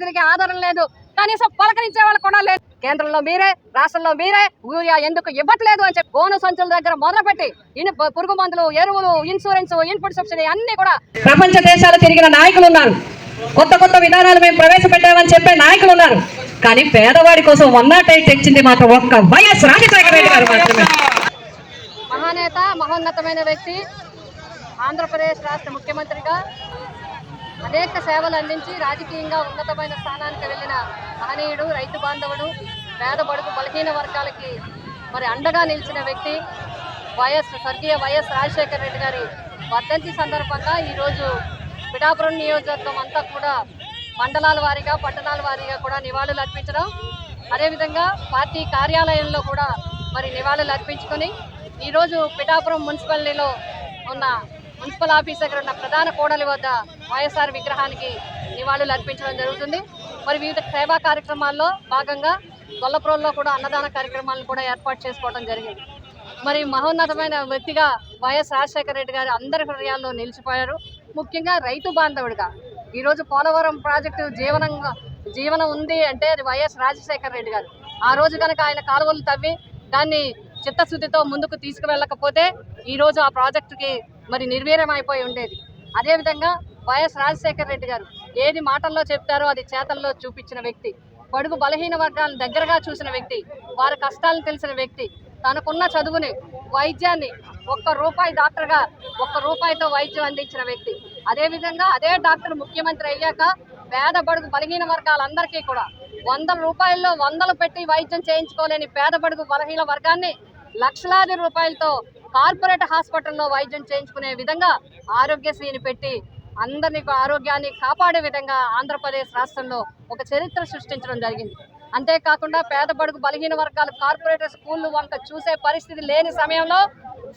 రైతులకి ఆధారం లేదు. కనీసం పలకరించే వాళ్ళు కూడా లేదు కేంద్రంలో మీరే రాష్ట్రంలో మీరే యూరియా ఎందుకు ఇవ్వట్లేదు అని చెప్పి గోను సంచుల దగ్గర మొదలుపెట్టి ఇన్ పురుగు మందులు ఎరువులు ఇన్సూరెన్స్ ఇన్పుట్ సబ్సిడీ అన్ని కూడా ప్రపంచ దేశాలు తిరిగిన నాయకులు ఉన్నారు కొత్త కొత్త విధానాలు మేము ప్రవేశపెట్టామని చెప్పే నాయకులు ఉన్నారు కానీ పేదవాడి కోసం వన్ నాట్ ఎయిట్ తెచ్చింది మాత్రం ఒక్క వైఎస్ రాజశేఖర రెడ్డి గారు మాత్రమే. మహానేత మహోన్నతమైన వ్యక్తి ఆంధ్రప్రదేశ్ రాష్ట్ర ముఖ్యమంత్రిగా అనేక సేవలు అందించి రాజకీయంగా ఉన్నతమైన స్థానానికి వెళ్ళిన మహనీయుడు రైతు బాంధవుడు పేద బడుగు బలహీన వర్గాలకి మరి అండగా నిలిచిన వ్యక్తి వైఎస్ స్వర్గీయ వైఎస్ రాజశేఖర రెడ్డి గారి వర్ధంతి సందర్భంగా ఈరోజు పిఠాపురం నియోజకవర్గం అంతా కూడా మండలాల వారీగా పట్టణాల వారీగా కూడా నివాళులు అర్పించడం అదేవిధంగా పార్టీ కార్యాలయంలో కూడా మరి నివాళులు అర్పించుకొని ఈరోజు పిఠాపురం మున్సిపాలిటీలో ఉన్న మున్సిపల్ ఆఫీస్ దగ్గర ఉన్న ప్రధాన కోడలి వద్ద వైఎస్ఆర్ విగ్రహానికి నివాళులు అర్పించడం జరుగుతుంది. మరి వివిధ సేవా కార్యక్రమాల్లో భాగంగా గొల్లపురంలో కూడా అన్నదాన కార్యక్రమాలను కూడా ఏర్పాటు చేసుకోవడం జరిగింది. మరి మహోన్నతమైన వ్యక్తిగా వైఎస్ రాజశేఖర రెడ్డి గారు అందరి హృదయాల్లో నిలిచిపోయారు. ముఖ్యంగా రైతు బాంధవుడిగా ఈరోజు పోలవరం ప్రాజెక్టు జీవనంగా జీవనం ఉంది అంటే అది వైఎస్ రాజశేఖర రెడ్డి గారు. ఆ రోజు కనుక ఆయన కాలువలు తవ్వి దాన్ని చిత్తశుద్ధితో ముందుకు తీసుకువెళ్ళకపోతే ఈరోజు ఆ ప్రాజెక్టుకి మరి నిర్వీర్యం అయిపోయి ఉండేది. అదేవిధంగా వైఎస్ రాజశేఖర రెడ్డి గారు ఏది మాటల్లో చెప్తారో అది చేతల్లో చూపించిన వ్యక్తి. పడుగు బలహీన వర్గాలను దగ్గరగా చూసిన వ్యక్తి వారి కష్టాలను తెలిసిన వ్యక్తి. తనకున్న చదువుని వైద్యాన్ని ఒక్క రూపాయి డాక్టర్గా ఒక్క రూపాయితో వైద్యం అందించిన వ్యక్తి. అదేవిధంగా అదే డాక్టర్ ముఖ్యమంత్రి అయ్యాక పేద బడుగు బలహీన వర్గాలందరికీ కూడా వందల రూపాయల్లో వందలు పెట్టి వైద్యం చేయించుకోలేని పేద బడుగు బలహీన వర్గాన్ని లక్షలాది రూపాయలతో కార్పొరేట్ హాస్పిటల్లో వైద్యం చేయించుకునే విధంగా ఆరోగ్యశ్రీని పెట్టి అందరినీ ఆరోగ్యాన్ని కాపాడే విధంగా ఆంధ్రప్రదేశ్ రాష్ట్రంలో ఒక చరిత్ర సృష్టించడం జరిగింది. అంతేకాకుండా పేద బడుగు బలహీన వర్గాలు కార్పొరేట్ స్కూళ్ళు వంక చూసే పరిస్థితి లేని సమయంలో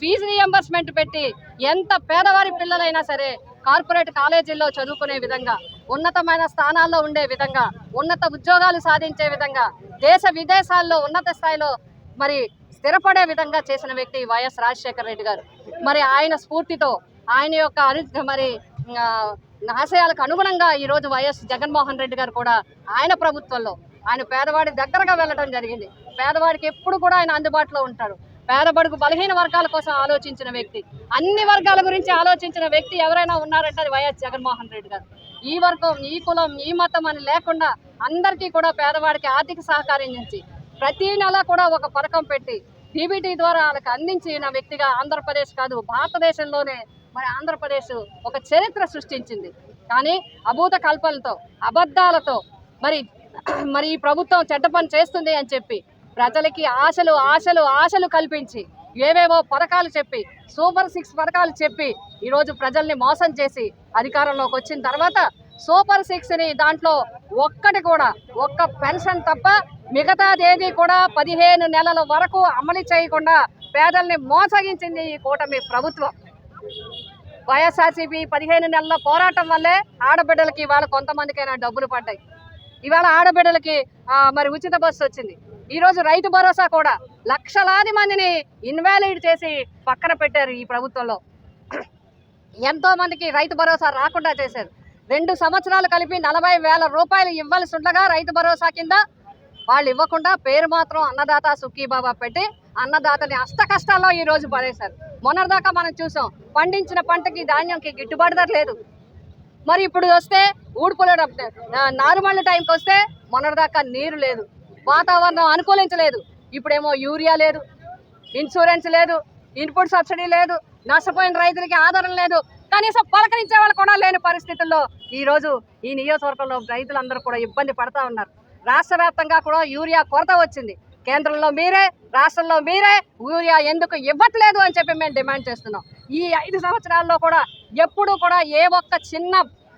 ఫీజు రియంబర్స్మెంట్ పెట్టి ఎంత పేదవారి పిల్లలైనా సరే కార్పొరేట్ కాలేజీల్లో చదువుకునే విధంగా ఉన్నతమైన స్థానాల్లో ఉండే విధంగా ఉన్నత ఉద్యోగాలు సాధించే విధంగా దేశ విదేశాల్లో ఉన్నత స్థాయిలో మరి స్థిరపడే విధంగా చేసిన వ్యక్తి వైఎస్ రాజశేఖర రెడ్డి గారు. మరి ఆయన స్ఫూర్తితో ఆయన యొక్క అను మరి ఆశయాలకు అనుగుణంగా ఈరోజు వైఎస్ జగన్మోహన్ రెడ్డి గారు కూడా ఆయన ప్రభుత్వంలో ఆయన పేదవాడి దగ్గరగా వెళ్ళడం జరిగింది. పేదవాడికి ఎప్పుడు కూడా ఆయన అందుబాటులో ఉంటాడు. పేదబడుగు బలహీన వర్గాల కోసం ఆలోచించిన వ్యక్తి. అన్ని వర్గాల గురించి ఆలోచించిన వ్యక్తి ఎవరైనా ఉన్నారంటే అది వైఎస్ జగన్మోహన్ రెడ్డి గారు. ఈ వర్గం ఈ కులం ఈ మతం అని లేకుండా అందరికీ కూడా పేదవాడికి ఆర్థిక సహకారం నుంచి ప్రతి నెల కూడా ఒక పథకం పెట్టి డీబీటీ ద్వారా వాళ్ళకి అందించిన వ్యక్తిగా ఆంధ్రప్రదేశ్ కాదు భారతదేశంలోనే మరి ఆంధ్రప్రదేశ్ ఒక చరిత్ర సృష్టించింది. కానీ అభూత కల్పనలతో అబద్ధాలతో మరి మరి ఈ ప్రభుత్వం చెడ్డ పని చేస్తుంది అని చెప్పి ప్రజలకి ఆశలు ఆశలు ఆశలు కల్పించి ఏవేవో పథకాలు చెప్పి సూపర్ సిక్స్ పథకాలు చెప్పి ఈరోజు ప్రజల్ని మోసం చేసి అధికారంలోకి వచ్చిన తర్వాత సూపర్ సిక్స్ని దాంట్లో ఒక్కటి కూడా ఒక్క పెన్షన్ తప్ప మిగతాదేది కూడా పదిహేను నెలల వరకు అమలు చేయకుండా పేదల్ని మోసగించింది ఈ కూటమి ప్రభుత్వం. వైఎస్ఆర్సీపీ పదిహేను నెలల పోరాటం వల్లే ఆడబిడ్డలకి ఇవాళ కొంతమందికైనా డబ్బులు పడ్డాయి. ఇవాళ ఆడబిడ్డలకి మరి ఉచిత బస్సు వచ్చింది. ఈరోజు రైతు భరోసా కూడా లక్షలాది మందిని ఇన్వాలిడ్ చేసి పక్కన పెట్టారు ఈ ప్రభుత్వంలో. ఎంతో మందికి రైతు భరోసా రాకుండా చేశారు. రెండు సంవత్సరాలు కలిపి నలభై వేల రూపాయలు ఇవ్వాల్సి ఉండగా రైతు భరోసా కింద వాళ్ళు ఇవ్వకుండా పేరు మాత్రం అన్నదాత సుఖీబాబా పెట్టి అన్నదాతని అష్ట కష్టాల్లో ఈ రోజు పడేశారు. మొన్నటిదాకా మనం చూసాం పండించిన పంటకి ధాన్యంకి గిట్టుబాటు ధర లేదు. మరి ఇప్పుడు వస్తే ఊడిపోలే నారుమళ్ళ టైంకి వస్తే మొన్నటిదాకా నీరు లేదు వాతావరణం అనుకూలించలేదు. ఇప్పుడేమో యూరియా లేదు ఇన్సూరెన్స్ లేదు ఇన్పుట్ సబ్సిడీ లేదు నష్టపోయిన రైతులకి ఆధారం లేదు. కనీసం పలకరించే వాళ్ళు కూడా లేని పరిస్థితుల్లో ఈరోజు ఈ నియోజకవర్గంలో రైతులందరూ కూడా ఇబ్బంది పడతా ఉన్నారు. రాష్ట్ర వ్యాప్తంగా కూడా యూరియా కొరత వచ్చింది. కేంద్రంలో మీరే రాష్ట్రంలో మీరే యూరియా ఎందుకు ఇవ్వట్లేదు అని చెప్పి మేము డిమాండ్ చేస్తున్నాం. ఈ ఐదు సంవత్సరాల్లో కూడా ఎప్పుడు కూడా ఏ ఒక్క చిన్న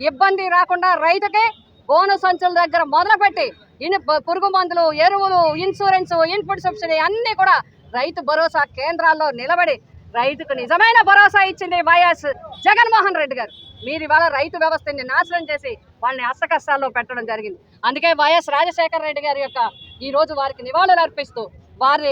ఇబ్బంది రాకుండా రైతుకి గోను సంచుల దగ్గర మొదలుపెట్టి ఇన్ పురుగు మందులు ఎరువులు ఇన్సూరెన్స్ ఇన్పుట్ సబ్సిడీ అన్నీ కూడా రైతు భరోసా కేంద్రాల్లో నిలబడి రైతుకు నిజమైన భరోసా ఇచ్చింది వైఎస్ జగన్మోహన్ రెడ్డి గారు. మీరు ఇవాళ రైతు వ్యవస్థని నాశనం చేసి వాళ్ళని అష్టకష్టాల్లో పెట్టడం జరిగింది. అందుకే వైఎస్ రాజశేఖర రెడ్డి గారి యొక్క ఈ రోజు వారికి నివాళులు అర్పిస్తూ వారి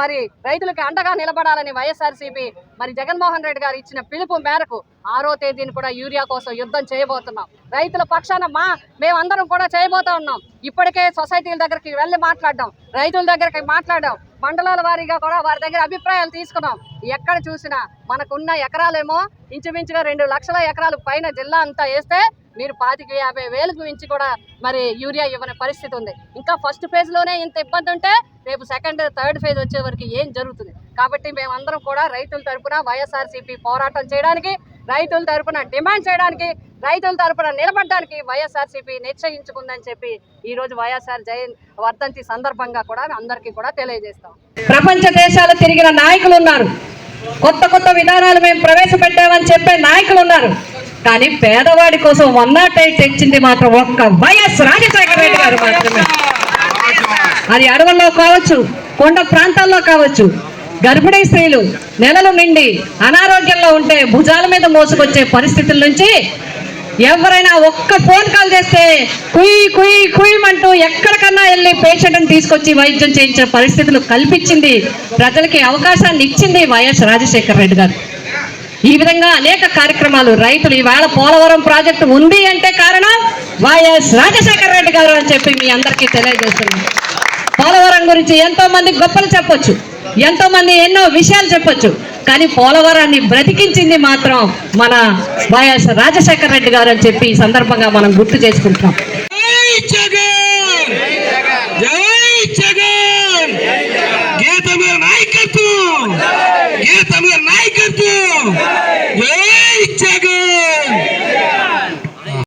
మరి రైతులకి అండగా నిలబడాలని వైఎస్ఆర్సీపీ మరి జగన్మోహన్ రెడ్డి గారు ఇచ్చిన పిలుపు మేరకు ఆరో తేదీని కూడా యూరియా కోసం యుద్ధం చేయబోతున్నాం. రైతుల పక్షాన మా మేమందరం కూడా చేయబోతా ఉన్నాం. ఇప్పటికే సొసైటీల దగ్గరికి వెళ్ళి మాట్లాడడం. రైతుల దగ్గరికి మాట్లాడడం. మండలాల వారీగా కూడా వారి దగ్గర అభిప్రాయాలు తీసుకున్నాం. ఎక్కడ చూసినా మనకున్న ఎకరాలేమో ఇంచుమించుగా రెండు లక్షల ఎకరాలు పైన జిల్లా అంతా వేస్తే మీరు పాతిక యాభై వేలకు మించి కూడా మరి యూరియా ఇవ్వని పరిస్థితి ఉంది. ఇంకా ఫస్ట్ ఫేజ్లోనే ఇంత ఇబ్బంది ఉంటే రేపు సెకండ్ థర్డ్ ఫేజ్ వచ్చే వరకు ఏం జరుగుతుంది? కాబట్టి మేమందరం కూడా రైతుల తరపున వైఎస్ఆర్సీపీ పోరాటం చేయడానికి రైతుల తరపున డిమాండ్ చేయడానికి రైతుల తరపున నిలబడడానికి వైఎస్ఆర్సీపీ నిశ్చయించుకుందని చెప్పి ఈరోజు వైఎస్ఆర్ జయంతి వర్ధంతి సందర్భంగా కూడా అందరికీ కూడా తెలియజేస్తాం. ప్రపంచ దేశాలు తిరిగిన నాయకులు ఉన్నారు. కొత్త కొత్త విధానాలు మేము ప్రవేశపెట్టామని చెప్పే నాయకులు ఉన్నారు. కానీ పేదవాడి కోసం వన్ నాట్ ఎయిట్ తెచ్చింది మాత్రం ఒక్క వైఎస్ రాజశేఖర రెడ్డి గారు మాత్రమే. అది అడవుల్లో కావచ్చు కొండ ప్రాంతాల్లో కావచ్చు గర్భిణీ స్త్రీలు నెలలు నిండి అనారోగ్యంలో ఉంటే భుజాల మీద మోసుకొచ్చే పరిస్థితుల నుంచి ఎవరైనా ఒక్క ఫోన్ కాల్ చేస్తే కుయ్ కుయ్ కుయ్యమంటూ ఎక్కడికన్నా వెళ్ళి పేషెంట్ని తీసుకొచ్చి వైద్యం చేయించే పరిస్థితులు కల్పించింది ప్రజలకి అవకాశాన్ని ఇచ్చింది వైఎస్ రాజశేఖర రెడ్డి గారు. ఈ విధంగా అనేక కార్యక్రమాలు. రైతులు ఈవేళ పోలవరం ప్రాజెక్టు ఉంది అంటే కారణం వైఎస్ రాజశేఖర రెడ్డి గారు అని చెప్పి మీ అందరికీ తెలియజేస్తున్నాను పోలవరం గురించి ఎంతో మంది గొప్పలు చెప్పొచ్చు. ఎంతో మంది ఎన్నో విషయాలు చెప్పొచ్చు. కానీ పోలవరాన్ని బ్రతికించింది మాత్రం మన వైఎస్ రాజశేఖర రెడ్డి గారు అని చెప్పి ఈ సందర్భంగా మనం గుర్తు చేసుకుంటున్నాం.